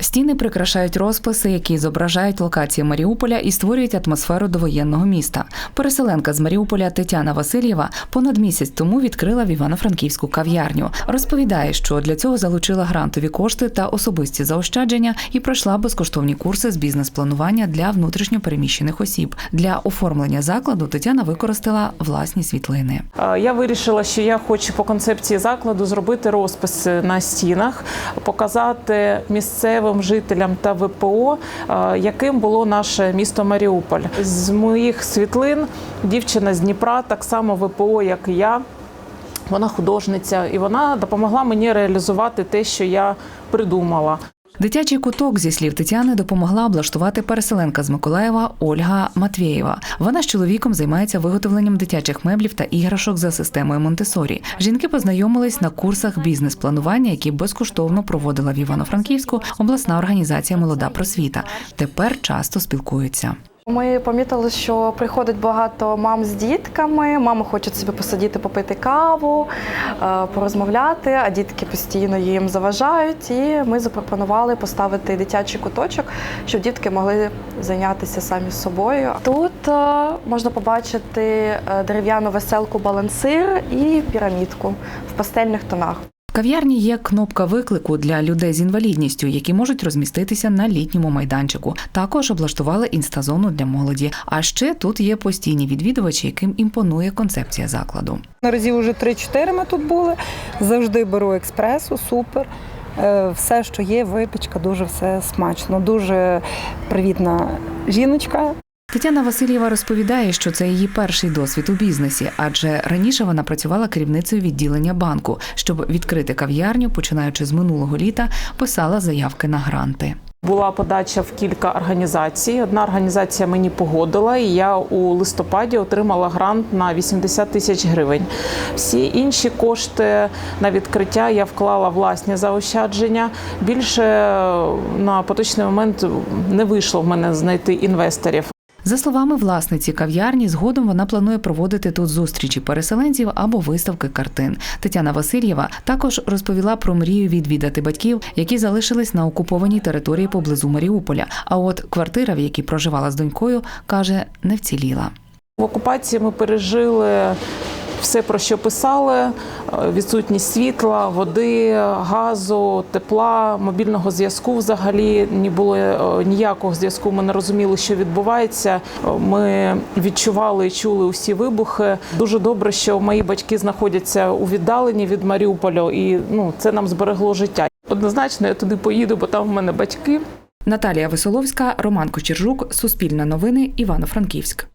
Стіни прикрашають розписи, які зображають локації Маріуполя і створюють атмосферу довоєнного міста. Переселенка з Маріуполя Тетяна Васильєва понад місяць тому відкрила в Івано-Франківську кав'ярню. Розповідає, що для цього залучила грантові кошти та особисті заощадження і пройшла безкоштовні курси з бізнес-планування для внутрішньопереміщених осіб. Для оформлення закладу Тетяна використала власні світлини. Я вирішила, що я хочу по концепції закладу зробити розписи на стінах, показати місцевим жителям та ВПО, е, яким було наше місто Маріуполь. З моїх світлин дівчина з Дніпра, так само ВПО, як і я. Вона художниця, і вона допомогла мені реалізувати те, що я придумала. Дитячий куток, зі слів Тетяни, допомогла облаштувати переселенка з Миколаєва Ольга Матвєєва. Вона з чоловіком займається виготовленням дитячих меблів та іграшок за системою Монтесорі. Жінки познайомились на курсах бізнес-планування, які безкоштовно проводила в Івано-Франківську обласна організація Молода просвіта. Тепер часто спілкуються. Ми помітили, що приходить багато мам з дітками. Мами хочуть собі посидіти, попити каву, е, порозмовляти, а дітки постійно їм заважають. І ми запропонували поставити дитячий куточок, щоб дітки могли зайнятися самі собою. Тут е, можна побачити е, дерев'яну веселку балансир і пірамідку в пастельних тонах. Кав'ярні є кнопка виклику для людей з інвалідністю, які можуть розміститися на літньому майданчику. Також облаштували інстазону для молоді. А ще тут є постійні відвідувачі, яким імпонує концепція закладу. Разів уже 3-4 ми тут були. Завжди беру експресу, супер. Е, Все, що є, випічка, дуже все смачно. Дуже привітна жіночка. Тетяна Васильєва розповідає, що це її перший досвід у бізнесі, адже раніше вона працювала керівницею відділення банку. Щоб відкрити кав'ярню, починаючи з минулого літа, писала заявки на гранти. Була подача в кілька організацій. Одна організація мені погодила, і я у листопаді отримала грант на 80 тисяч гривень. Всі інші кошти на відкриття я вклала власні заощадження. Більше на поточний момент не вийшло в мене знайти інвесторів. За словами власниці кав'ярні, згодом вона планує проводити тут зустрічі переселенців або виставки картин. Тетяна Васильєва також розповіла про мрію відвідати батьків, які залишились на окупованій території поблизу Маріуполя. А от квартира, в якій проживала з донькою, каже, не вціліла. В окупації ми пережили все, про що писали: е, відсутність світла, води, газу, тепла, мобільного зв'язку. Взагалі не було е, ніякого зв'язку. Ми не розуміли, що відбувається. Е, Ми відчували і чули усі вибухи. Дуже добре, що мої батьки знаходяться у віддаленні від Маріуполя, і ну це нам зберегло життя. Однозначно, я туди поїду, бо там в мене батьки. Наталія Висоловська, Роман Кочержук, Суспільне новини, Івано-Франківськ.